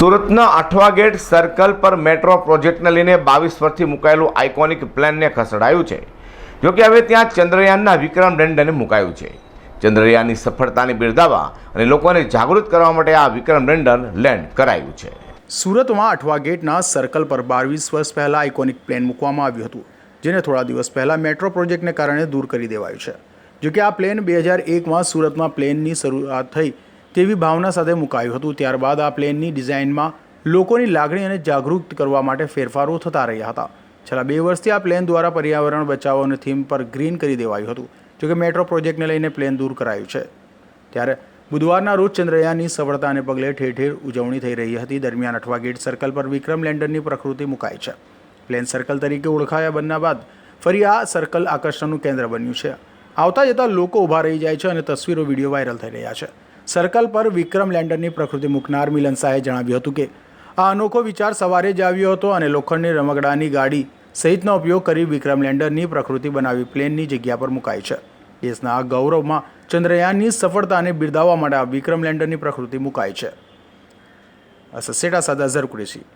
સુરતના Athwa gate circle પર metro પ્રોજેક્ટને લઈને બાવીસ વર્ષથી મુકાયેલું આઇકોનિક પ્લેનને ખસેડાયું છે. જોકે હવે ત્યાં ચંદ્રયાનના વિક્રમ લેન્ડરને મુકાયું છે. ચંદ્રયાનની સફળતાને બિરદાવવા અને લોકોને જાગૃત કરવા માટે આ વિક્રમ લેન્ડર લેન્ડ કરાયું છે. સુરતમાં અઠવા ગેટના સર્કલ પર બાવીસ વર્ષ પહેલાં આઇકોનિક પ્લેન મૂકવામાં આવ્યું હતું, જેને થોડા દિવસ પહેલાં મેટ્રો પ્રોજેક્ટને કારણે દૂર કરી દેવાયું છે. જોકે આ પ્લેન બે હજાર એકમાં સુરતમાં પ્લેનની શરૂઆત થઈ તેવી ભાવના સાથે મુકાયું હતું. ત્યારબાદ આ પ્લેનની ડિઝાઇનમાં લોકોની લાગણી અને જાગૃત કરવા માટે ફેરફારો થતા રહ્યા હતા. છેલ્લા બે વર્ષથી આ પ્લેન દ્વારા પર્યાવરણ બચાવો અને થીમ પર ગ્રીન કરી દેવાયું હતું જોકે મેટ્રો પ્રોજેક્ટને લઈને પ્લેન દૂર કરાયું છે. ત્યારે બુધવારના રોજ ચંદ્રયાનની સફળતાને પગલે ઠેર ઠેર ઉજવણી થઈ રહી હતી. દરમિયાન અઠવા ગેટ સર્કલ પર વિક્રમ લેન્ડરની પ્રકૃતિ મુકાઈ છે. પ્લેન સર્કલ તરીકે ઓળખાયા બન્યા બાદ ફરી આ સર્કલ આકર્ષણનું કેન્દ્ર બન્યું છે. આવતા જતા લોકો ઊભા રહી જાય છે અને તસવીરો વીડિયો વાયરલ થઈ રહ્યા છે. સર્કલ પર વિક્રમ લેન્ડરની પ્રકૃતિ મૂકનાર મિલન શાહે જણાવ્યું હતું કે, આ અનોખો વિચાર સવારે જ આવ્યો હતો અને લોખંડની રમકડાની ગાડી સહિતનો ઉપયોગ કરી વિક્રમ લેન્ડરની પ્રકૃતિ બનાવી પ્લેનની જગ્યા પર મુકાઈ છે. દેશના આ ગૌરવમાં ચંદ્રયાનની સફળતાને બિરદાવવા માટે આ વિક્રમ લેન્ડરની પ્રકૃતિ મુકાઈ છે. અસસેટા સાદા ઝરકુરેશી